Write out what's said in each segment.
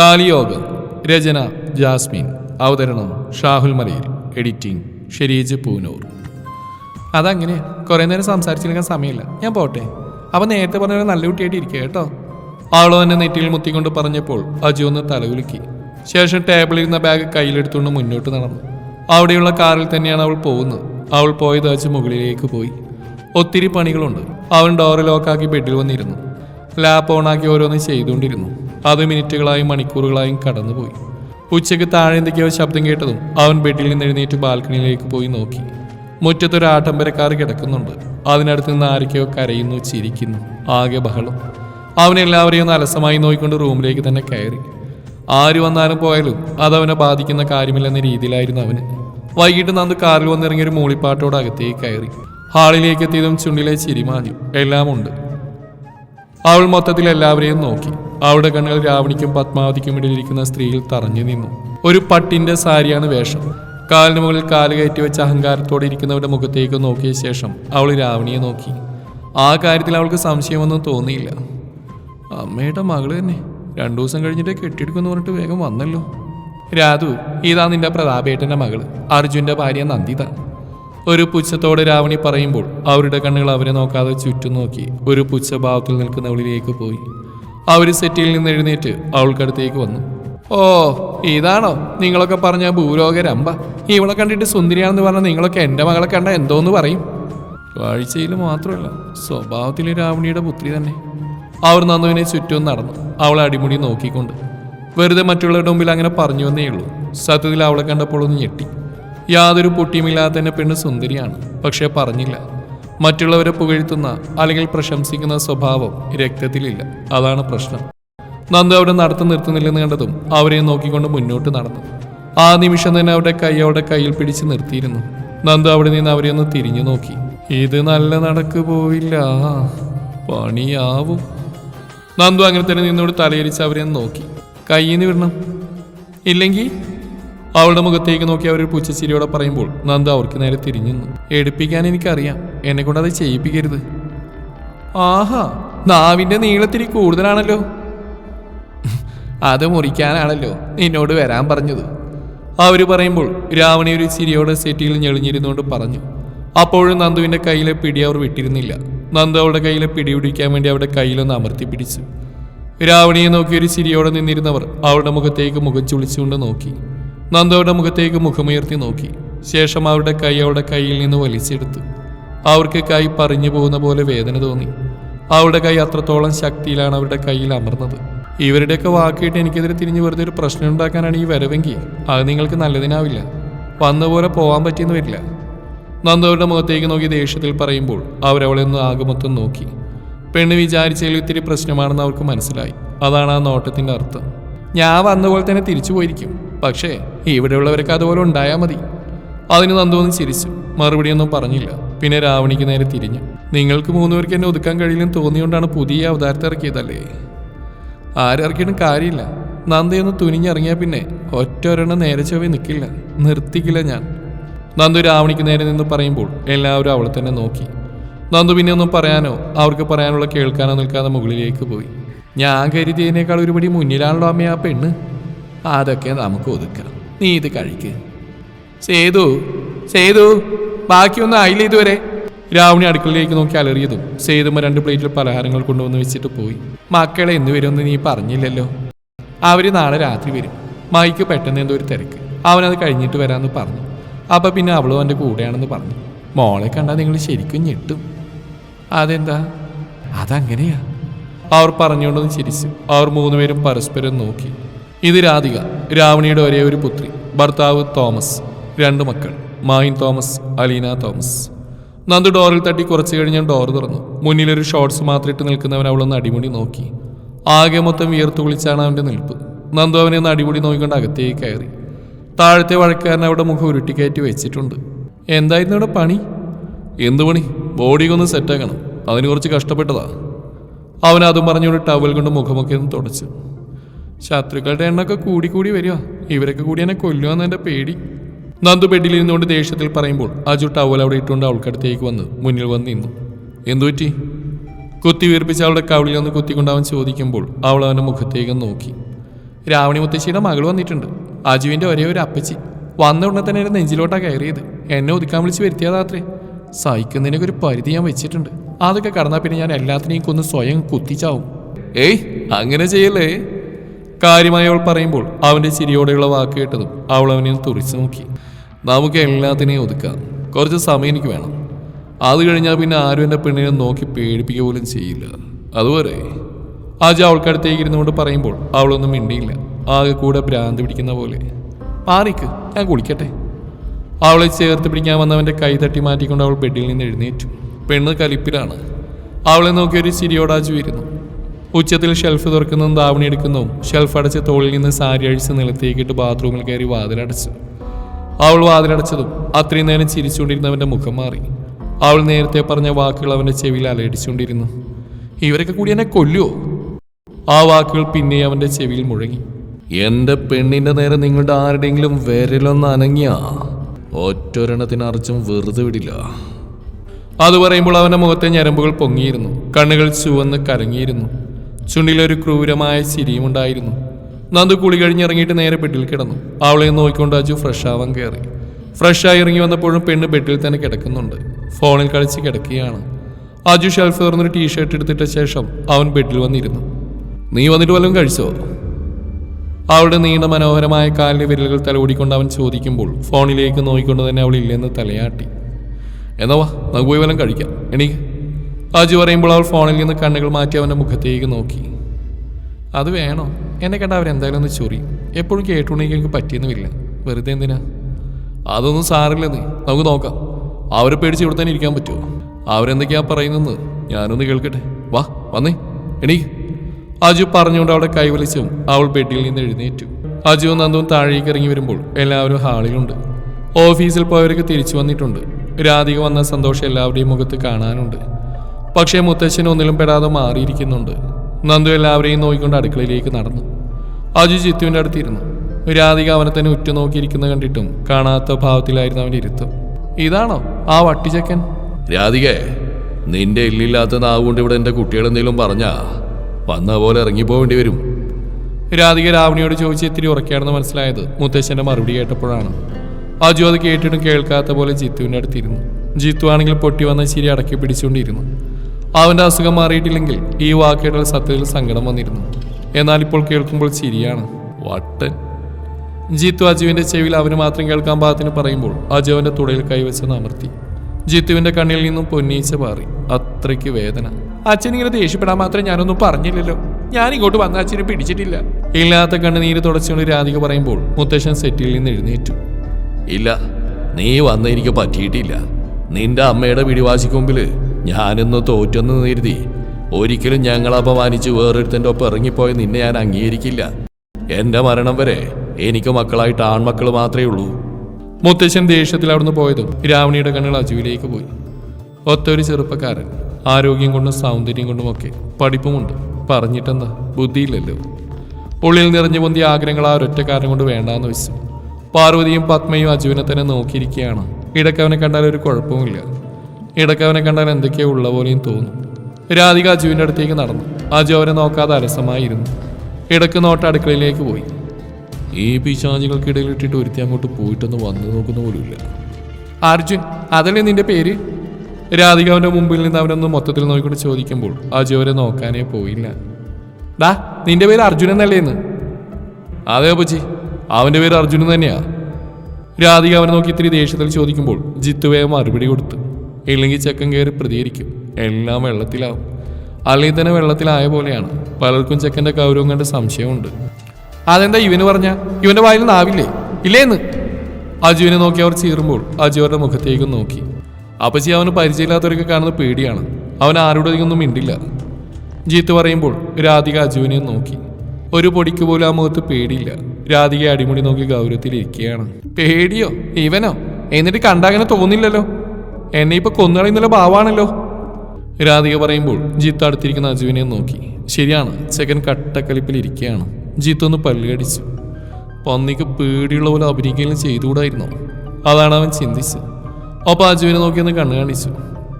താലിയോഗം രചന Jasmine അവതരണം ഷാഹുൽ മലയിൽ editing Shereej Poonoor. അതങ്ങനെ കുറേ നേരം സംസാരിച്ചിരിക്കാൻ സമയമില്ല. ഞാൻ പോട്ടെ. അവൻ നേരത്തെ പറഞ്ഞ നല്ല കുട്ടിയായിട്ട് ഇരിക്കുക കേട്ടോ. ആളോ തന്നെ നെറ്റിയിൽ മുത്തിക്കൊണ്ട് പറഞ്ഞപ്പോൾ അജു ഒന്ന് തലകുലുക്കി ശേഷം ടേബിളിൽ ഇരുന്ന ബാഗ് കയ്യിലെടുത്തുകൊണ്ട് മുന്നോട്ട് നടന്നു. അവിടെയുള്ള കാറിൽ തന്നെയാണ് അവൾ പോകുന്നത്. അവൾ പോയത് അജു മുകളിലേക്ക് പോയി. ഒത്തിരി പണികളുണ്ട്. അവൻ ഡോറ് ലോക്കാക്കി ബെഡിൽ വന്നിരുന്നു. ലാപ്പ് ഓണാക്കി ഓരോന്ന് ചെയ്തുകൊണ്ടിരുന്നു. അത് മിനിറ്റുകളായും മണിക്കൂറുകളായും കടന്നുപോയി. ഉച്ചയ്ക്ക് താഴെ എന്തൊക്കെയോ ശബ്ദം കേട്ടതും അവൻ ബെഡിൽ നിന്ന് എഴുന്നേറ്റ് ബാൽക്കണിയിലേക്ക് പോയി നോക്കി. മുറ്റത്തൊരു ആഡംബരക്കാർ കിടക്കുന്നുണ്ട്. അതിനടുത്ത് നിന്ന് ആരൊക്കെയോ കരയുന്നു ചിരിക്കുന്നു ആകെ ബഹളം. അവനെല്ലാവരെയും ഒന്ന് അലസമായി നോക്കിക്കൊണ്ട് റൂമിലേക്ക് തന്നെ കയറി. ആര് വന്നാലും പോയാലും അതവനെ ബാധിക്കുന്ന കാര്യമില്ലെന്ന രീതിയിലായിരുന്നു അവന്. വൈകിട്ട് നന്ന് കാറിൽ വന്നിറങ്ങിയ ഒരു മൂളിപ്പാട്ടോട് അകത്തേക്ക് കയറി. ഹാളിലേക്ക് എത്തിയതും ചുണ്ടിലെ ചിരിമാഞ്ഞു എല്ലാം ഉണ്ട് അവൾ മൊത്തത്തിൽ എല്ലാവരെയും നോക്കി. അവളുടെ കണ്ണുകൾ രാവണിക്കും പത്മാവതിക്കും ഇടയിലിരിക്കുന്ന സ്ത്രീയിൽ തറഞ്ഞു നിന്നു. ഒരു പട്ടിന്റെ സാരിയാണ് വേഷം. കാലിന് മുകളിൽ കാൽ കയറ്റി വെച്ച അഹങ്കാരത്തോടെ ഇരിക്കുന്നവരുടെ മുഖത്തേക്ക് നോക്കിയ ശേഷം അവൾ രാവണിയെ നോക്കി. ആ കാര്യത്തിൽ അവൾക്ക് സംശയമൊന്നും തോന്നിയില്ല. അമ്മയുടെ മകൾ തന്നെ. രണ്ടു ദിവസം കഴിഞ്ഞിട്ട് കെട്ടിയെടുക്കുമെന്ന് പറഞ്ഞിട്ട് വേഗം വന്നല്ലോ. രാധു ഇതാ നിന്റെ പ്രതാപേട്ടന്റെ മകൾ. അർജുന്റെ ഭാര്യ നന്ദിത. ഒരു പുച്ഛത്തോടെ രാവണി പറയുമ്പോൾ അവരുടെ കണ്ണുകൾ അവരെ നോക്കാതെ ചുറ്റും നോക്കി ഒരു പുച്ഛഭാവത്തിൽ നിൽക്കുന്നവളിലേക്ക് പോയി. അവർ സെറ്റിൽ നിന്ന് എഴുന്നേറ്റ് അവൾക്കടുത്തേക്ക് വന്നു. ഓ ഇതാണോ? നിങ്ങളൊക്കെ പറഞ്ഞ ഭൂലോക രമ്പ ഇവളെ കണ്ടിട്ട് സുന്ദരിയാണെന്ന് പറഞ്ഞാൽ നിങ്ങളൊക്കെ എന്റെ മകളെ കണ്ട എന്തോന്ന് പറയും? കാഴ്ചയിൽ മാത്രമല്ല സ്വഭാവത്തിൽ രാവണിയുടെ പുത്രി തന്നെ. അവർ നന്ദുവിനെ ചുറ്റും നടന്നു. അവളെ അടിമുടി നോക്കിക്കൊണ്ട്. വെറുതെ മറ്റുള്ളവരുടെ മുമ്പിൽ അങ്ങനെ പറഞ്ഞു വന്നേ ഉള്ളൂ. സത്യത്തിൽ അവളെ കണ്ടപ്പോൾ ഒന്ന് ഞെട്ടി. യാതൊരു പൊട്ടിയുമില്ലാതെ തന്നെ പെണ്ണ് സുന്ദരിയാണ്. പക്ഷേ പറഞ്ഞില്ല. മറ്റുള്ളവരെ പുകഴ്ത്തുന്ന അല്ലെങ്കിൽ പ്രശംസിക്കുന്ന സ്വഭാവം രക്തത്തിലില്ല. അതാണ് പ്രശ്നം. നന്ദു അവിടെ നടത്തം നിർത്തുന്നില്ലെന്ന് കണ്ടതും അവരെ നോക്കിക്കൊണ്ട് മുന്നോട്ട് നടന്നു. ആ നിമിഷം തന്നെ അവരുടെ കൈ അവരുടെ കയ്യിൽ പിടിച്ച് നിർത്തിയിരുന്നു. നന്ദു അവിടെ നിന്ന് അവരെ ഒന്ന് തിരിഞ്ഞു നോക്കി. ഇത് നല്ല നടക്ക് പോയില്ല. പണിയാവും. നന്ദു അങ്ങനെ തന്നെ നിന്നോട് തലയിരിച്ച് അവരെ നോക്കി. കയ്യിൽ നിന്ന് വിടണം. ഇല്ലെങ്കിൽ അവളുടെ മുഖത്തേക്ക് നോക്കി അവർ പുച്ഛച്ചിരിയോടെ പറയുമ്പോൾ നന്ദ അവർക്ക് നേരെ തിരിഞ്ഞു എടുപ്പിക്കാൻ എനിക്കറിയാം. എന്നെ കൊണ്ട് അത് ചെയ്യിപ്പിക്കരുത്. ആഹാ നാവിന്റെ നീളത്തിരി കൂടുതലാണല്ലോ. അത് മുറിക്കാനാണല്ലോ നിന്നോട് വരാൻ പറഞ്ഞത്. അവർ പറയുമ്പോൾ രാവണി ഒരു ചിരിയോടെ സെറ്റിയിൽ ഞെളിഞ്ഞിരുന്നുകൊണ്ട് പറഞ്ഞു. അപ്പോഴും നന്ദുവിന്റെ കയ്യിലെ പിടി അവർ വിട്ടിരുന്നില്ല. നന്ദു അവളുടെ കയ്യിലെ പിടി പിടിക്കാൻ വേണ്ടി അവരുടെ കയ്യിലൊന്ന് അമർത്തി പിടിച്ചു. രാവണിയെ നോക്കി ഒരു ചിരിയോടെ നിന്നിരുന്നവർ അവളുടെ മുഖത്തേക്ക് മുഖം ചുളിച്ചുകൊണ്ട് നോക്കി. നന്ദു അവരുടെ മുഖത്തേക്ക് മുഖമുയർത്തി നോക്കി. ശേഷം അവരുടെ കൈ അവളുടെ കയ്യിൽ നിന്ന് വലിച്ചെടുത്തു. അവർക്ക് കൈ പറഞ്ഞു പോകുന്ന പോലെ വേദന തോന്നി. അവളുടെ കൈ അത്രത്തോളം ശക്തിയിലാണ് അവരുടെ കയ്യിൽ അമർന്നത്. ഇവരുടെയൊക്കെ വാക്കിയിട്ട് എനിക്കെതിരെ തിരിഞ്ഞ് വെറുതെ ഒരു പ്രശ്നം ഉണ്ടാക്കാനാണ് ഈ വരവെങ്കിൽ അത് നിങ്ങൾക്ക് നല്ലതിനാവില്ല. വന്ന പോലെ പോകാൻ പറ്റിയെന്ന് വരില്ല. നന്ദവരുടെ മുഖത്തേക്ക് നോക്കി ദേഷ്യത്തിൽ പറയുമ്പോൾ അവരവളെ ഒന്ന് ആകമൊത്തം നോക്കി. പെണ്ണ് വിചാരിച്ചതിൽ ഇത്തിരി പ്രശ്നമാണെന്ന് അവർക്ക് മനസ്സിലായി. അതാണ് ആ നോട്ടത്തിന്റെ അർത്ഥം. ഞാൻ വന്ന പോലെ തന്നെ തിരിച്ചു പോയിരിക്കും. പക്ഷേ ഇവിടെയുള്ളവർക്ക് അതുപോലെ ഉണ്ടായാൽ മതി. അതിന് നന്ദുവെന്ന് ചിരിച്ചു. മറുപടിയൊന്നും പറഞ്ഞില്ല. പിന്നെ രാവണിക്ക് നേരെ തിരിഞ്ഞു. നിങ്ങൾക്ക് മൂന്നുപേർക്ക് എന്നെ ഒതുക്കാൻ കഴിയില്ലെന്ന് തോന്നിയോണ്ടാണ് പുതിയ അവതാരത്തെ ഇറക്കിയതല്ലേ? ആരിറക്കിയിട്ടും കാര്യമില്ല. നന്ദയൊന്ന് തുനിഞ്ഞിറങ്ങിയാൽ പിന്നെ ഒറ്റ ഒരെണ്ണം നേരെ ചൊവ്വേ നിൽക്കില്ല നിർത്തിക്കില്ല ഞാൻ. നന്ദു രാവണിക്ക് നേരെ നിന്ന് പറയുമ്പോൾ എല്ലാവരും അവളെ തന്നെ നോക്കി. നന്ദു പിന്നെ ഒന്നും പറയാനോ അവർക്ക് പറയാനുള്ള കേൾക്കാനോ നിൽക്കാതെ മുകളിലേക്ക് പോയി. ഞാൻ കരുതിയതിനേക്കാൾ ഒരുപടി മുന്നിലാണല്ലോ അമ്മ ആ പെണ്ണ്. അതൊക്കെ നമുക്ക് ഒതുക്കാം. നീ ഇത് കഴിക്ക്. സേതു സേതു ബാക്കിയൊന്നും ആയില്ല ഇതുവരെ. രാവണി അടുക്കളയിലേക്ക് നോക്കി അലറിയതും സേതുമ്മ രണ്ട് പ്ലേറ്റിൽ പലഹാരങ്ങൾ കൊണ്ടുവന്ന് വെച്ചിട്ട് പോയി. മക്കളെ എന്ന് വരുമെന്ന് നീ പറഞ്ഞില്ലല്ലോ. അവർ നാളെ രാത്രി വരും. മൈക്ക് പെട്ടെന്ന് എന്തോ ഒരു തിരക്ക്. അവനത് കഴിഞ്ഞിട്ട് വരാമെന്ന് പറഞ്ഞു. അപ്പൊ പിന്നെ അവളും അവന്റെ കൂടെയാണെന്ന് പറഞ്ഞു. മോളെ കണ്ടാൽ നിങ്ങൾ ശരിക്കും ഞെട്ടും. അതെന്താ? അതങ്ങനെയാ? അവർ പറഞ്ഞുകൊണ്ടൊന്ന് ചിരിച്ചു. അവർ മൂന്നുപേരും പരസ്പരം നോക്കി. ഇത് രാധിക രാവണിയുടെ ഒരേ ഒരു പുത്രി. ഭർത്താവ് തോമസ് രണ്ട് മക്കൾ മായിൻ തോമസ് അലീന തോമസ്. നന്ദു ഡോറിൽ തട്ടി കുറച്ച് കഴിഞ്ഞ് ഡോർ തുറന്നു. മുന്നിലൊരു ഷോർട്സ് മാത്രം ഇട്ട് നിൽക്കുന്നവൻ അവളൊന്ന് അടിമുടി നോക്കി. ആകെ മൊത്തം വിയർത്തു കുളിച്ചാണ് അവന്റെ നിൽപ്പ്. നന്ദു അവനെ ഒന്ന് അടിമുടി നോക്കിക്കൊണ്ട് അകത്തേക്ക് കയറി. താഴത്തെ വഴക്കാരൻ അവിടെ മുഖം ഉരുട്ടിക്കയറ്റി വെച്ചിട്ടുണ്ട്. എന്തായിരുന്നു അവിടെ പണി? എന്ത് പണി? ബോഡി ഒന്ന് സെറ്റാക്കണം അതിന് കുറച്ച് കഷ്ടപ്പെട്ടതാ. അവൻ അതും പറഞ്ഞുകൊണ്ട് ടവൽ കൊണ്ട് മുഖമൊക്കെ ഒന്ന് തുടച്ചു. ശത്രുക്കളുടെ എണ്ണൊക്കെ കൂടി കൂടി വരിക. ഇവരൊക്കെ കൂടി എന്നെ കൊല്ലുമെന്ന് എന്റെ പേടി. നന്ദു ബെഡിലിരുന്നുകൊണ്ട് ദേഷ്യത്തിൽ പറയുമ്പോൾ അജു ടവൽ അവിടെ ഇട്ടുകൊണ്ട് അവൾക്കടുത്തേക്ക് വന്ന്. മുന്നിൽ വന്ന് നിന്നു. എന്തു പറ്റി? കുത്തി വീർപ്പിച്ച് അവളുടെ കവിളിൽ ഒന്ന് കുത്തിക്കൊണ്ട് അവൻ ചോദിക്കുമ്പോൾ അവൾ അവന്റെ മുഖത്തേക്ക് നോക്കി. രാവണി മുത്തശ്ശിയുടെ മകൾ വന്നിട്ടുണ്ട്. അജുവിന്റെ ഒരേ ഒരു അപ്പച്ചി. വന്ന ഉടനെ തന്നെ എന്റെ നെഞ്ചിലോട്ടാണ് കയറിയത്. എന്നെ ഒതുക്കാൻ വിളിച്ച് വരുത്തിയതാത്രേ സഹിക്കുന്നതിനൊക്കെ ഒരു പരിധി ഞാൻ വെച്ചിട്ടുണ്ട്. അതൊക്കെ കടന്നാൽ പിന്നെ ഞാൻ എല്ലാത്തിനെയും കൊന്ന് സ്വയം കുത്തിച്ചാവും. ഏയ് അങ്ങനെ ചെയ്യല്ലേ? കാര്യമായി അവൾ പറയുമ്പോൾ അവന്റെ ചിരിയോടെയുള്ള വാക്ക് കേട്ടതും അവൾ അവനെ തുറിച്ചു നോക്കി. നമുക്ക് എല്ലാത്തിനെയും ഒതുക്കാം. കുറച്ച് സമയം എനിക്ക് വേണം. അത് കഴിഞ്ഞാൽ പിന്നെ ആരും എന്റെ പെണ്ണിനെ നോക്കി പേടിപ്പിക്കുക പോലും ചെയ്യില്ല. അതുപോലെ. ആജ് അവൾക്കടുത്തേക്ക് ഇരുന്നുകൊണ്ട് പറയുമ്പോൾ അവളൊന്നും മിണ്ടിയില്ല. ആകെ കൂടെ ഭ്രാന്ത് പിടിക്കുന്ന പോലെ. മാറിക്ക് ഞാൻ കുളിക്കട്ടെ. അവളെ ചേർത്ത് പിടിക്കാൻ വന്നവന്റെ കൈ തട്ടി മാറ്റിക്കൊണ്ട് അവൾ ബെഡിൽ നിന്ന് എഴുന്നേറ്റു. പെണ്ണ് കലിപ്പിലാണ്. അവളെ നോക്കി ഒരു ചിരിയോടാജു ഇരുന്നു ഉച്ചത്തിൽ ഷെൽഫ് തുറക്കുന്നതും ധാവണി എടുക്കുന്നതും ഷെൽഫ് അടച്ച് തോളിൽ നിന്ന് സാരി അഴിച്ച് നിലത്തേക്കിട്ട് ബാത്റൂമിൽ കയറി വാതിലടച്ചു. അവൾ വാതിലടച്ചതും അത്രയും നേരം ചിരിച്ചുകൊണ്ടിരുന്നവന്റെ മുഖം മാറി. അവൾ നേരത്തെ പറഞ്ഞ വാക്കുകൾ അവന്റെ ചെവിയിൽ അലയടിച്ചുകൊണ്ടിരുന്നു. ഇവരൊക്കെ കൂടി എന്നെ കൊല്ലുവോ? ആ വാക്കുകൾ പിന്നെ അവന്റെ ചെവിയിൽ മുഴങ്ങി. എന്റെ പെണ്ണിന്റെ നേരെ നിങ്ങളുടെ ആരുടെയെങ്കിലും വിരലൊന്ന് അനങ്ങിയ? ഒറ്റൊരെണ്ണത്തിന് അർച്ചും വെറുതെ വിടില്ല. അത് പറയുമ്പോൾ അവന്റെ മുഖത്തെ ഞരമ്പുകൾ പൊങ്ങിയിരുന്നു. കണ്ണുകൾ ചുവന്ന് കലങ്ങിയിരുന്നു. ചുണ്ടിലൊരു ക്രൂരമായ ചിരിയുമുണ്ടായിരുന്നു നന്ദു കുളി കഴിഞ്ഞിറങ്ങിയിട്ട് നേരെ ബെഡിൽ കിടന്നു. അവളെ നോക്കിക്കൊണ്ട് അജു ഫ്രഷ് ആവാൻ കയറി ഫ്രഷായി ഇറങ്ങി വന്നപ്പോഴും പെണ്ണ് ബെഡിൽ തന്നെ കിടക്കുന്നുണ്ട്. ഫോണിൽ കളിച്ച് കിടക്കുകയാണ്. അജു ഷെൽഫ് തുറന്നൊരു ടീഷർട്ട് എടുത്തിട്ട ശേഷം അവൻ ബെഡിൽ വന്നിരുന്നു. നീ വന്നിട്ട് വല്ലതും കഴിച്ചോ? അവളുടെ നീണ്ട മനോഹരമായ കാലിലെ വിരലുകൾ തലോടിക്കൊണ്ട് അവൻ ചോദിക്കുമ്പോൾ ഫോണിലേക്ക് നോക്കിക്കൊണ്ട് തന്നെ അവൾ ഇല്ലെന്ന് തലയാട്ടി. എന്നാ വാ നമുക്ക് പോയി വല്ലതും കഴിക്കാം. എണീക്ക്. അജു പറയുമ്പോൾ അവൾ ഫോണിൽ നിന്ന് കണ്ണുകൾ മാറ്റി അവന്റെ മുഖത്തേക്ക് നോക്കി. അത് വേണോ? എന്നെ കണ്ട അവരെന്തായാലും ഒന്ന് ചൊറി. എപ്പോഴും കേട്ടുണ്ടെങ്കിൽ എനിക്ക് പറ്റിയെന്നുമില്ല വെറുതെ എന്തിനാ? അതൊന്നും സാറില്ല നീ. നമുക്ക് നോക്കാം. അവരെ പേടിച്ച് ഇവിടെ തന്നെ ഇരിക്കാൻ പറ്റുമോ? അവരെന്തൊക്കെയാ പറയുന്നെന്ന് ഞാനൊന്ന് കേൾക്കട്ടെ. വാ വന്നേ. എണീക്ക്. അജു പറഞ്ഞുകൊണ്ട് അവിടെ കൈവലിച്ചും അവൾ ബെഡിൽ നിന്ന് എഴുന്നേറ്റു. അജുവും നന്ദുവും താഴേക്ക് ഇറങ്ങി വരുമ്പോൾ എല്ലാവരും ഹാളിലുണ്ട്. ഓഫീസിൽ പോയവരൊക്കെ തിരിച്ചു വന്നിട്ടുണ്ട്. രാധിക വന്ന സന്തോഷം എല്ലാവരുടെയും മുഖത്ത് കാണാനുണ്ട്. പക്ഷേ മുത്തശ്ശൻ ഒന്നിലും പെടാതെ മാറിയിരിക്കുന്നുണ്ട്. നന്ദു എല്ലാവരെയും നോക്കിക്കൊണ്ട് അടുക്കളയിലേക്ക് നടന്നു. അജു ചിത്തുവിന്റെ അടുത്തിരുന്നു. രാധിക അവനെ തന്നെ ഉറ്റുനോക്കിയിരിക്കുന്ന കണ്ടിട്ടും കാണാത്ത ഭാവത്തിലായിരുന്നു അവന്റെ ഇരുത്തം. ഇതാണോ ആ വട്ടിച്ചക്കൻ? രാധികേ നിന്റെ ഇല്ലില്ലാത്ത നാവ് കൊണ്ട് ഇവിടെ എന്റെ കുട്ടികൾ എന്തെങ്കിലും പറഞ്ഞാ വന്ന പോലെ ഇറങ്ങിപ്പോവേണ്ടി വരും. രാധിക രാവണിയോട് ചോദിച്ച് ഇത്തിരി ഉറക്കുകയാണെന്ന് മനസ്സിലായത് മുത്തശ്ശന്റെ മറുപടി കേട്ടപ്പോഴാണ്. അജു അത് കേട്ടിട്ടും കേൾക്കാത്ത പോലെ ജിത്തുവിന്റെ അടുത്തിരുന്നു. ജിത്തു ആണെങ്കിൽ പൊട്ടി വന്ന ചിരി അടക്കി പിടിച്ചുകൊണ്ടിരുന്നു. അവന്റെ അസുഖം മാറിയിട്ടില്ലെങ്കിൽ ഈ വാക്കേട്ടൽ സത്യത്തിൽ സങ്കടം വന്നിരുന്നു. എന്നാൽ ഇപ്പോൾ കേൾക്കുമ്പോൾ ചിരിയാണ്. വട്ടൻ. ജിത്തു അജുവിന്റെ ചെവിയിൽ അവന് മാത്രം കേൾക്കാൻ പാകത്തിന് പറയുമ്പോൾ അജു അവന്റെ തുടയിൽ കൈവച്ച് അമർത്തി ജിത്തുവിന്റെ കണ്ണിൽ നിന്നും പൊന്നീച്ച പാറി. അത്രയ്ക്ക് വേദന. അച്ഛൻ ഇങ്ങനെ ദേഷ്യപ്പെടാൻ മാത്രം ഞാനൊന്നും പറഞ്ഞില്ലല്ലോ. ഞാൻ ഇങ്ങോട്ട് വന്ന അച്ഛനെ പിടിച്ചിട്ടില്ല. ഇല്ലാത്ത കണ്ണ് നീര് തുടച്ചുകൊണ്ട് രാധിക പറയുമ്പോൾ മുത്തശ്ശൻ സെറ്റിൽ നിന്ന് എഴുന്നേറ്റു. ഇല്ല നീ വന്ന എനിക്ക് പറ്റിയിട്ടില്ല. നിന്റെ അമ്മയുടെ പിടിവാശിക്ക് മുമ്പിൽ ഞാനിന്ന് തോറ്റെന്ന് കരുതി ഒരിക്കലും ഞങ്ങൾ അപമാനിച്ച് വേറൊരുത്തന്റെ ഒപ്പം ഇറങ്ങിപ്പോയ നിന്നെ ഞാൻ അംഗീകരിക്കില്ല. എന്റെ മരണം വരെ എനിക്ക് മക്കളായിട്ട് ആൺമക്കൾ മാത്രമേ ഉള്ളൂ. മുത്തശ്ശൻ ദേഷ്യത്തിൽ അവിടുന്ന് പോയതും രാവണിയുടെ കണ്ണുകൾ അജുവിലേക്ക് പോയി. ഒത്തൊരു ചെറുപ്പക്കാരൻ ആരോഗ്യം കൊണ്ടും സൗന്ദര്യം കൊണ്ടുമൊക്കെ പഠിപ്പുമുണ്ട്. പറഞ്ഞിട്ടെന്താ? ബുദ്ധിയില്ലല്ലോ. ഉള്ളിൽ നിറഞ്ഞു പൊന്തിയ ആഗ്രഹങ്ങൾ ആ ഒരൊറ്റക്കാരൻ കൊണ്ട് വേണ്ടാന്ന് വെച്ചു. പാർവതിയും പത്മയും അജുവിനെ തന്നെ നോക്കിയിരിക്കുകയാണ്. ഇടയ്ക്ക് അവനെ കണ്ടാൽ ഒരു കുഴപ്പവുമില്ല. ഇടക്കവനെ കണ്ടാൽ എന്തൊക്കെയോ ഉള്ള പോലെയും തോന്നും. രാധിക അജുവിന്റെ അടുത്തേക്ക് നടന്നു. അജു അവനെ നോക്കാതെ അലസമായിരുന്നു. ഇടയ്ക്ക് നോട്ട അടുക്കളയിലേക്ക് പോയി. ഈ പിശാചികൾക്കിടയിൽ ഇട്ടിട്ട് ഒരുത്തി അങ്ങോട്ട് പോയിട്ടൊന്ന് വന്നു നോക്കുന്ന പോലുമില്ല. അർജുൻ അതല്ലേ നിന്റെ പേര്? രാധിക അവന്റെ മുമ്പിൽ നിന്ന് അവനൊന്ന് മൊത്തത്തിൽ നോക്കിക്കൊണ്ട് ചോദിക്കുമ്പോൾ അജു അവരെ നോക്കാനേ പോയില്ല. ഡാ നിന്റെ പേര് അർജുൻ എന്നല്ലേ എന്ന് അതെ അപ്പച്ചി അവന്റെ പേര് അർജുനൻ തന്നെയാ. രാധിക അവനെ നോക്കി ഇത്തിരി ദേഷ്യത്തിൽ ചോദിക്കുമ്പോൾ ജിത്തു വേഗം മറുപടി കൊടുത്തു. ഇല്ലെങ്കിൽ ചെക്കൻ കയറി പ്രതികരിക്കും. എല്ലാം വെള്ളത്തിലാവും. അല്ലെങ്കിൽ തന്നെ വെള്ളത്തിലായ പോലെയാണ്. പലർക്കും ചെക്കന്റെ കൗരവം കണ്ട് സംശയമുണ്ട്. അതെന്താ ഇവന് പറഞ്ഞ? ഇവന്റെ വായിൽ നാവില്ലേ ഇല്ലേന്ന്. അജുവിനെ നോക്കി അവർ ചീറുമ്പോൾ അജു അവരുടെ മുഖത്തേക്ക് നോക്കി. അപ്പച്ചി അവന് പരിചയമില്ലാത്തവരൊക്കെ കാണുന്ന പേടിയാണ്. അവൻ ആരോടും അധികം ഒന്നും മിണ്ടില്ല. ജീത്ത് പറയുമ്പോൾ രാധിക അജുവിനെ നോക്കി. ഒരു പൊടിക്ക് പോലും ആ മുഖത്ത് പേടിയില്ല. രാധിക അടിമുടി നോക്കി ഗൗരവത്തിലിരിക്കുകയാണ്. പേടിയോ? ഇവനോ? എന്നിട്ട് കണ്ടാങ്ങനെ തോന്നില്ലല്ലോ. എന്നെ ഇപ്പൊ കൊന്നുകളയുന്നല്ലോ ഭാവാണല്ലോ? രാധിക പറയുമ്പോൾ ജിത്ത് അടുത്തിരിക്കുന്ന അജുവിനെ നോക്കി. ശരിയാണ് ചെക്കൻ കട്ടക്കലിപ്പിൽ ഇരിക്കുകയാണ്. ജിത്ത് ഒന്ന് പല്ലുകടിച്ചു പന്നിക്ക് പേടിയുള്ള പോലെ അഭിനയിക്കുകയും ചെയ്തുകൂടായിരുന്നു. അതാണ് അവൻ ചിന്തിച്ചത്. അപ്പൊ അജുവിനെ നോക്കി ഒന്ന് കണ്ണു കാണിച്ചു.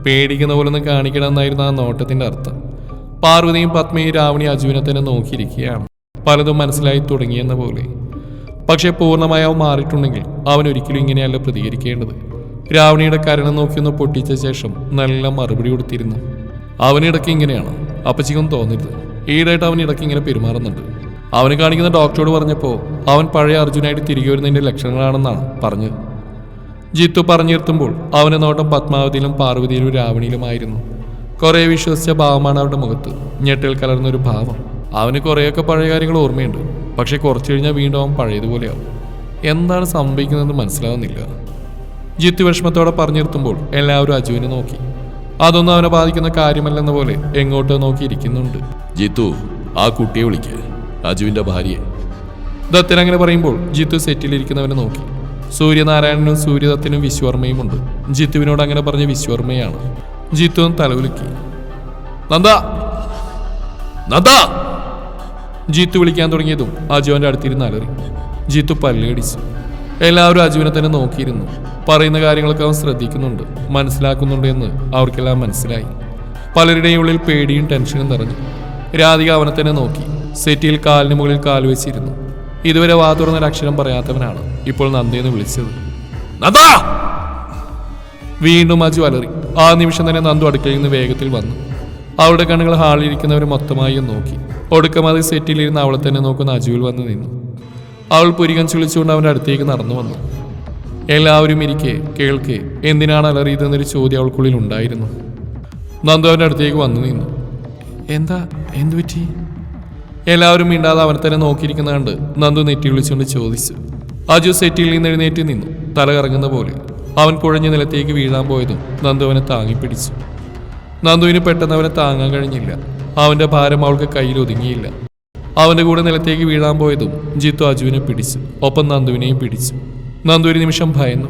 പേടിക്കുന്ന പോലെ ഒന്ന് കാണിക്കണം എന്നായിരുന്നു ആ നോട്ടത്തിന്റെ അർത്ഥം. പാർവതിയും പത്മയും രാവണി അജുവിനെ തന്നെ നോക്കിയിരിക്കുകയാണ്. പലതും മനസ്സിലായി തുടങ്ങിയെന്ന പോലെ. പക്ഷെ പൂർണമായി അവൻ മാറിയിട്ടുണ്ടെങ്കിൽ അവൻ ഒരിക്കലും ഇങ്ങനെയല്ല പ്രതികരിക്കേണ്ടത്. രാവണിയുടെ കരണം നോക്കിയൊന്ന് പൊട്ടിച്ച ശേഷം നല്ല മറുപടി കൊടുത്തിരുന്നു. അവനിടയ്ക്ക് ഇങ്ങനെയാണ്. അപ്പച്ചിക്കൊന്നും തോന്നരുത്. ഈടായിട്ട് അവൻ ഇടയ്ക്ക് ഇങ്ങനെ പെരുമാറുന്നുണ്ട്. അവന് കാണിക്കുന്ന ഡോക്ടറോട് പറഞ്ഞപ്പോൾ അവൻ പഴയ അർജുനായിട്ട് തിരികെ വരുന്നതിന്റെ ലക്ഷണങ്ങളാണെന്നാണ് പറഞ്ഞത് ജിത്തു പറഞ്ഞു നിർത്തുമ്പോൾ അവന്റെ നോട്ടം പത്മാവതിയിലും പാർവതിയിലും രാവണിയിലുമായിരുന്നു. കുറേ വിശ്വസിച്ച ഭാവമാണ് അവരുടെ മുഖത്ത്. ഞെട്ടൽ കലർന്നൊരു ഭാവം. അവന് കുറേയൊക്കെ പഴയ കാര്യങ്ങൾ ഓർമ്മയുണ്ട്. പക്ഷേ കുറച്ച് കഴിഞ്ഞാൽ വീണ്ടും അവൻ പഴയതുപോലെയാവും. എന്താണ് സംഭവിക്കുന്നതെന്ന് മനസ്സിലാവുന്നില്ല. ജിത്തു വിഷമത്തോടെ പറഞ്ഞു നിർത്തുമ്പോൾ എല്ലാവരും അജുവിനെ നോക്കി. അതൊന്നും അവനെ ബാധിക്കുന്ന കാര്യമല്ലെന്ന പോലെ എങ്ങോട്ടോ നോക്കിയിരിക്കുന്നുണ്ട് ജിത്തു ആ കുട്ടിയെ വിളിക്ക്. അജുവിന്റെ ഭാര്യയെ. ദത്തൻ അങ്ങനെ പറയുമ്പോൾ ജിത്തു സെറ്റിലിരിക്കുന്നവനെ നോക്കി. സൂര്യനാരായണനും സൂര്യദത്തിനും വിശ്വർമ്മയും ഉണ്ട് ജിത്തുവിനോട് അങ്ങനെ പറഞ്ഞ വിശ്വർമ്മയാണ്. ജിത്തു തലവിളിക്കി നന്ദ! നന്ദ! ജിത്തു വിളിക്കാൻ തുടങ്ങിയതും അജുവിന്റെ അടുത്തിരുന്ന് അലറി. ജിത്തു പല്ലടിച്ചു എല്ലാവരും അജുവിനെ തന്നെ നോക്കിയിരുന്നു. പറയുന്ന കാര്യങ്ങളൊക്കെ അവൻ ശ്രദ്ധിക്കുന്നുണ്ട്. മനസ്സിലാക്കുന്നുണ്ട് എന്ന് അവർക്കെല്ലാം മനസ്സിലായി. പലരുടെയും ഉള്ളിൽ പേടിയും ടെൻഷനും നിറഞ്ഞു. രാധിക അവനെ തന്നെ നോക്കി. സെറ്റിയിൽ കാലിന് മുകളിൽ കാൽ വെച്ചിരുന്നു. ഇതുവരെ വാ തുറന്നൊരു അക്ഷരം പറയാത്തവനാണ് ഇപ്പോൾ നന്ദിയെന്ന് വിളിച്ചത്. നന്ദ! വീണ്ടും അജു അലറി. ആ നിമിഷം തന്നെ നന്ദു അടുക്കളയിൽ നിന്ന് വേഗത്തിൽ വന്നു. അവളുടെ കണ്ണുകൾ ഹാളിലിരിക്കുന്നവർ മൊത്തമായി നോക്കി. ഒടുക്കം സെറ്റിലിരുന്ന് അവളെ തന്നെ നോക്കുന്ന അജുവിൽ വന്ന് നിന്നു. അവൾ പുരികം ചുളിച്ചുകൊണ്ട് അവന്റെ അടുത്തേക്ക് നടന്നു വന്നു. എല്ലാവരും ഇരിക്കെ കേൾക്കെ എന്തിനാണ് അലറിയതെന്നൊരു ചോദ്യം അവൾക്കുള്ളിൽ ഉണ്ടായിരുന്നു. നന്ദു അവന്റെ അടുത്തേക്ക് വന്നു നിന്നു. എന്താ എന്തു പറ്റി? എല്ലാവരും മിണ്ടാതെ അവനെ തന്നെ നോക്കിയിരിക്കുന്ന കണ്ട് നന്ദു നെറ്റി വിളിച്ചുകൊണ്ട് ചോദിച്ചു. അജു സെറ്റിൽ നിന്ന് എഴുന്നേറ്റ് നിന്നു തല കറങ്ങുന്ന പോലെ. അവൻ കുഴഞ്ഞ നിലത്തേക്ക് വീഴാൻ പോയതും നന്ദു അവനെ താങ്ങിപ്പിടിച്ചു നന്ദുവിന് പെട്ടെന്ന് അവനെ താങ്ങാൻ കഴിഞ്ഞില്ല. അവന്റെ ഭാരം അവൾക്ക് കയ്യിൽ ഒതുങ്ങിയില്ല. അവന്റെ കൂടെ നിലത്തേക്ക് വീഴാൻ പോയതും ജിത്തു അജുവിനെ പിടിച്ചു. ഒപ്പം നന്ദുവിനെയും പിടിച്ചു. നന്ദു ഒരു നിമിഷം ഭയന്നു.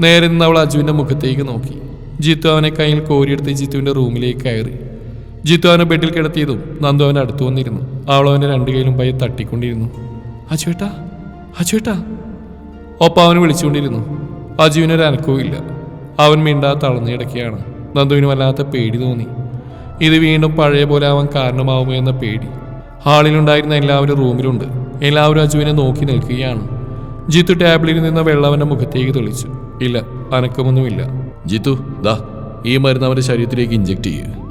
നേരെ നിന്ന് അവൾ അജുവിന്റെ മുഖത്തേക്ക് നോക്കി. ജിത്തു അവനെ കയ്യിൽ കോരിയെടുത്ത് ജിത്തുവിന്റെ റൂമിലേക്ക് കയറി. ജിത്തു അവനെ ബെഡിൽ കിടത്തിയതും നന്ദു അവന്റെ അടുത്ത് വന്നിരുന്നു. അവൾ അവന്റെ രണ്ട് കൈയിലും പയ്യെ തട്ടിക്കൊണ്ടിരുന്നു. അജുവേട്ടാ അജുവേട്ടാ. ഒപ്പം അവന് വിളിച്ചുകൊണ്ടിരുന്നു. അജുവിനൊരു അനക്കവും ഇല്ല. അവൻ മിണ്ടാ തളർന്നു കിടക്കുകയാണ്. നന്ദുവിന് വല്ലാത്ത പേടി തോന്നി. ഇത് വീണ്ടും പഴയ പോലെ അവൻ കാരണമാവുമോ എന്ന പേടി. ഹാളിലുണ്ടായിരുന്ന എല്ലാവരും റൂമിലുണ്ട്. എല്ലാവരും അജുവിനെ നോക്കി നിൽക്കുകയാണ്. ജിത്തു ടേബിളിൽ നിന്ന് വെള്ളവന്റെ മുഖത്തേക്ക് തെളിച്ചു. ഇല്ല അനക്കമൊന്നുമില്ല. ജിത്തു ദാ ഈ മരുന്ന് അവന്റെ ശരീരത്തിലേക്ക് ഇഞ്ചെക്ട് ചെയ്യുക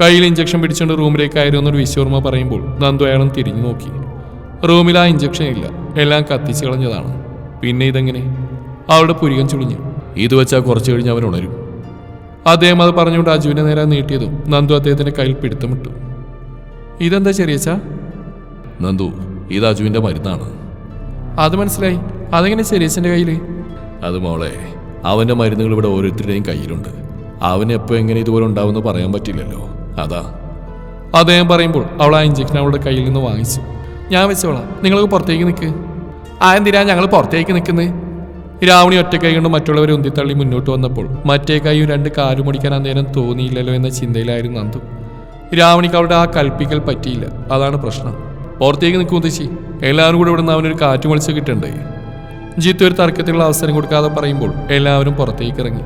കയ്യിൽ ഇഞ്ചക്ഷൻ പിടിച്ചുകൊണ്ട് റൂമിലേക്ക് ആയിരുന്നൊരു വിശ്വർമ്മ പറയുമ്പോൾ നന്ദു അയാളും തിരിഞ്ഞു നോക്കി. റൂമിൽ ആ ഇഞ്ചക്ഷൻ ഇല്ല. എല്ലാം കത്തിച്ചു കളഞ്ഞതാണ്. പിന്നെ ഇതെങ്ങനെ? അവളുടെ പുരികം ചുളിഞ്ഞു. ഇത് വെച്ചാൽ കുറച്ച് കഴിഞ്ഞ് അവൻ ഉണരും. അദ്ദേഹം അത് പറഞ്ഞുകൊണ്ട് അജുവിനെ നേരെ നീട്ടിയതും നന്ദു അദ്ദേഹത്തിന്റെ കയ്യിൽ പിടുത്തമിട്ടു. ഇതെന്താ ചെറിയച്ച നന്ദു ഇത് അജുവിന്റെ മരുന്നാണ്. അത് മനസ്സിലായി. അതെങ്ങനെ ചെറിയച്ചന്റെ കയ്യിൽ അത് മോളെ അവന്റെ മരുന്നുകൾ ഇവിടെ ഓരോരുത്തരുടെയും കയ്യിലുണ്ട്. അവന് എപ്പോൾ എങ്ങനെ ഇതുപോലെ ഉണ്ടാവുമെന്ന് പറയാൻ പറ്റില്ലല്ലോ. അതാ. അദ്ദേഹം പറയുമ്പോൾ അവൾ ആ ഇഞ്ചക്ഷൻ അവളുടെ കയ്യിൽ നിന്ന് വാങ്ങിച്ചു. ഞാൻ വെച്ചോളാം. നിങ്ങൾക്ക് പുറത്തേക്ക് നിൽക്ക് ആ എന്തിനാ ഞങ്ങൾ പുറത്തേക്ക് നിൽക്കുന്നത് രാവണി ഒറ്റ കൈ കൊണ്ട് മറ്റുള്ളവരെ ഉന്തിത്തള്ളി മുന്നോട്ട് വന്നപ്പോൾ മറ്റേ കൈയും രണ്ട് കാലും ഓടിക്കാൻ അന്നേരം തോന്നിയില്ലല്ലോ എന്ന ചിന്തയിലായിരുന്നു നന്ദു. രാവണിക്ക് അവളുടെ ആ കൽപ്പിക്കൽ പറ്റിയില്ല. അതാണ് പ്രശ്നം. പുറത്തേക്ക് നിൽക്കും ഉദ്ദേശി എല്ലാവരും കൂടെ ഇവിടുന്ന് അവനൊരു കാറ്റ് മത്സ്യം കിട്ടണ്ടേ? ജിത്തു ഒരു തർക്കത്തിനുള്ള അവസരം കൊടുക്കാതെ പറയുമ്പോൾ എല്ലാവരും പുറത്തേക്ക് ഇറങ്ങി.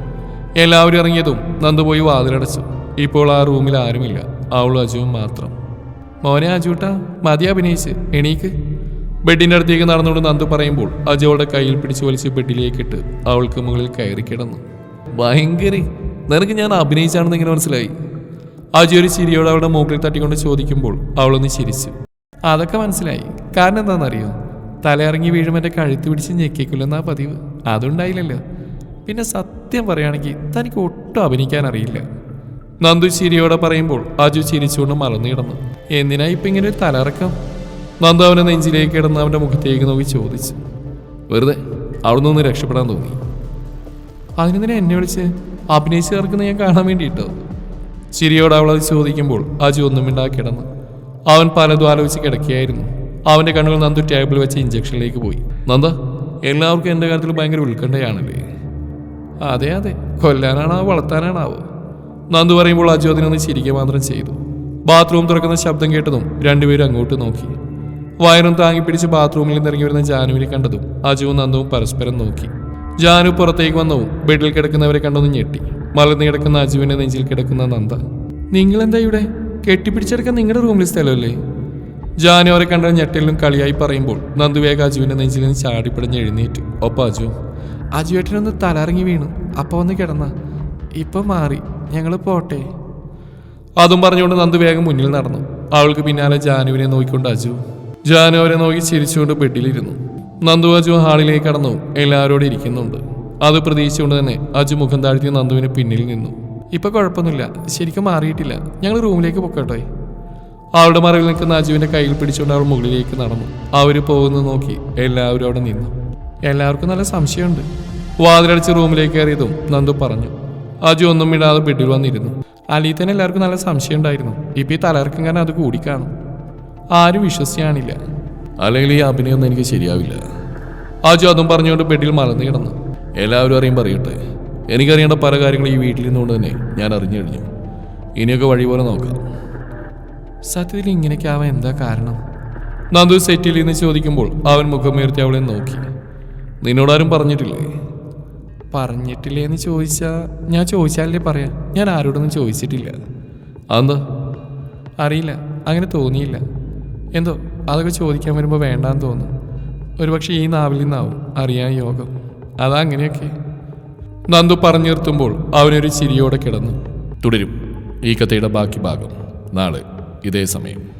എല്ലാവരും ഇറങ്ങിയതും നന്ദു പോയി വാതിലടച്ചു. ഇപ്പോൾ ആ റൂമിൽ ആരുമില്ല. അവളും അജുവും മാത്രം. മോനെ അജൂട്ടാ മതി അഭിനയിച്ച്. എണീക്ക്. ബെഡിന്റെ അടുത്തേക്ക് നടന്നുകൊണ്ട് നന്ദു പറയുമ്പോൾ അജു അവളുടെ കയ്യിൽ പിടിച്ചു വലിച്ച് ബെഡിലേക്കിട്ട് അവൾക്ക് മുകളിൽ കയറി കിടന്നു. ഭയങ്കര. നിനക്ക് ഞാൻ അഭിനയിച്ചാണെന്ന് ഇങ്ങനെ മനസ്സിലായി? അജു ഒരു ചിരിയോട് അവളുടെ മുകളിൽ തട്ടിക്കൊണ്ട് ചോദിക്കുമ്പോൾ അവളൊന്ന് ചിരിച്ചു. അതൊക്കെ മനസ്സിലായി. കാരണം എന്താണെന്നറിയോ? തലയിറങ്ങി വീഴും എന്റെ കഴുത്ത് പിടിച്ച് ഞെക്കിക്കില്ലെന്നാ പതിവ്. അതുണ്ടായില്ലല്ലോ. പിന്നെ സത്യം പറയുകയാണെങ്കിൽ തനിക്ക് ഒട്ടും അഭിനയിക്കാൻ അറിയില്ല. നന്ദു ചിരിയോടെ പറയുമ്പോൾ അജു ചിരിച്ചുകൊണ്ട് മലർന്നു കിടന്നു. എന്തിനാ ഇപ്പം ഇങ്ങനെ ഒരു തലറക്കം നന്ദു അവനെ നെഞ്ചിലേക്ക് കിടന്ന് അവന്റെ മുഖത്തേക്ക് നോക്കി ചോദിച്ചു. വെറുതെ അവിടെ നിന്ന് രക്ഷപ്പെടാൻ തോന്നി. അതിനെന്തിനാ എന്നെ വിളിച്ച്? അഭിനയിച്ച് ചേർക്കുന്ന ഞാൻ കാണാൻ വേണ്ടിയിട്ടോ? ചിരിയോട് അത് ചോദിക്കുമ്പോൾ അജു ഒന്നും മിണ്ടാ കിടന്നു. അവൻ പലതും ആലോചിച്ച് കിടക്കുകയായിരുന്നു. അവന്റെ കണ്ണുകൾ നന്ദു ടേബിൾ വെച്ച് ഇഞ്ചക്ഷനിലേക്ക് പോയി. നന്ദ എല്ലാവർക്കും എന്റെ കാര്യത്തിൽ ഭയങ്കര ഉത്കണ്ഠയാണല്ലേ? അതെ അതെ. കൊല്ലാനാണാവോ വളർത്താനാണാവോ? നന്ദു പറയുമ്പോൾ അജു അതിനൊന്ന് ചിരിക്കുക മാത്രം ചെയ്തു. ബാത്റൂം തുറക്കുന്ന ശബ്ദം കേട്ടതും രണ്ടുപേരും അങ്ങോട്ട് നോക്കി. വയറും താങ്ങി പിടിച്ച് ബാത്റൂമിൽ നിന്ന് ഇറങ്ങി വരുന്ന ജാനുവിനെ കണ്ടതും അജുവും നന്ദുവും പരസ്പരം നോക്കി. ജാനു പുറത്തേക്ക് വന്നവും ബെഡിൽ കിടക്കുന്നവരെ കണ്ടൊന്ന് ഞെട്ടി. മലർന്നു കിടക്കുന്ന അജുവിന്റെ നെഞ്ചിൽ കിടക്കുന്ന നന്ദ. നിങ്ങൾ എന്താ ഇവിടെ? കെട്ടിപ്പിടിച്ചെടുക്കാൻ നിങ്ങളുടെ റൂമിൽ സ്ഥലമല്ലേ? ജാനു അവരെ കണ്ട ഞെട്ടലിലും കളിയായി പറയുമ്പോൾ നന്ദു വേഗം അജുവിന്റെ നെഞ്ചിൽ നിന്ന് ചാടിപ്പിടഞ്ഞ് എഴുന്നേറ്റ്. ഒപ്പം അജു. അജുവേട്ടനൊന്ന് തലറങ്ങി വീണു. അപ്പൊ ഒന്ന് കിടന്ന. ഇപ്പം മാറി. ഞങ്ങൾ പോട്ടെ. അതും പറഞ്ഞുകൊണ്ട് നന്ദു വേഗം മുന്നിൽ നടന്നു. അവൾക്ക് പിന്നാലെ ജാനുവിനെ നോക്കിക്കൊണ്ട് അജു. ജാനു അവരെ നോക്കി ചിരിച്ചുകൊണ്ട് ബെഡിലിരുന്നു. നന്ദു അജു ഹാളിലേക്ക് കടന്നു. എല്ലാവരോടും ഇരിക്കുന്നുണ്ട്. അത് പ്രതീക്ഷിച്ചുകൊണ്ട് തന്നെ അജു മുഖം താഴ്ത്തി നന്ദുവിന് പിന്നിൽ നിന്നു. ഇപ്പൊ കുഴപ്പമൊന്നുമില്ല. ശരിക്കും മാറിയിട്ടില്ല. ഞങ്ങൾ റൂമിലേക്ക് പൊക്കോട്ടെ. അവളുടെ മറവിൽ നിൽക്കുന്ന അജുവിന്റെ കയ്യിൽ പിടിച്ചുകൊണ്ട് അവൾ മുകളിലേക്ക് നടന്നു. അവർ പോകുന്നത് നോക്കി എല്ലാവരും അവിടെ നിന്നു. എല്ലാവർക്കും നല്ല സംശയമുണ്ട്. വാതിലടിച്ച് റൂമിലേക്ക് കയറിയതും നന്ദു പറഞ്ഞു. അജു ഒന്നും ഇടാതെ ബെഡിൽ വന്നിരുന്നു. അലി തന്നെ എല്ലാവർക്കും നല്ല സംശയം ഉണ്ടായിരുന്നു ഇപ്പൊ ഈ തലർക്കും കാരണം അത് കൂടിക്കാണും ആരും വിശ്വസിക്കാനില്ല. അല്ലെങ്കിൽ ഈ അഭിനയൊന്നും എനിക്ക് ശരിയാവില്ല. അജു അതും പറഞ്ഞുകൊണ്ട് ബെഡിൽ മലർന്നു കിടന്നു. എല്ലാവരും അറിയും പറയട്ടെ. എനിക്കറിയേണ്ട പല കാര്യങ്ങളും ഈ വീട്ടിൽ നിന്നുകൊണ്ട് തന്നെ ഞാൻ അറിഞ്ഞു കഴിഞ്ഞു. ഇനിയൊക്കെ വഴി പോലെ നോക്കാം. സത്യത്തിൽ ഇങ്ങനെയൊക്കെ ആവാൻ എന്താ കാരണം? നന്ദു സെറ്റിൽ നിന്ന് ചോദിക്കുമ്പോൾ അവൻ മുഖം മുഖമുയർത്തി അവളെ നോക്കി. നിന്നോടാരും പറഞ്ഞിട്ടില്ലേ? പറഞ്ഞിട്ടില്ലേ എന്ന് ചോദിച്ചാ ഞാൻ ചോദിച്ചാലേ പറയാം. ഞാൻ ആരോടൊന്നും ചോദിച്ചിട്ടില്ല. അതെന്താ? അറിയില്ല. അങ്ങനെ തോന്നിയില്ല. എന്തോ അതൊക്കെ ചോദിക്കാൻ വരുമ്പോൾ വേണ്ടാന്ന് തോന്നും. ഒരുപക്ഷെ ഈ നാവിൽ നിന്നാവും അറിയാൻ യോഗം. അതാ അങ്ങനെയൊക്കെ നന്ദു പറഞ്ഞു നിർത്തുമ്പോൾ അവനൊരു ചിരിയോടെ കിടന്നു. തുടരും. ഈ കഥയുടെ ബാക്കി ഭാഗം നാളെ ഇതേ സമയം.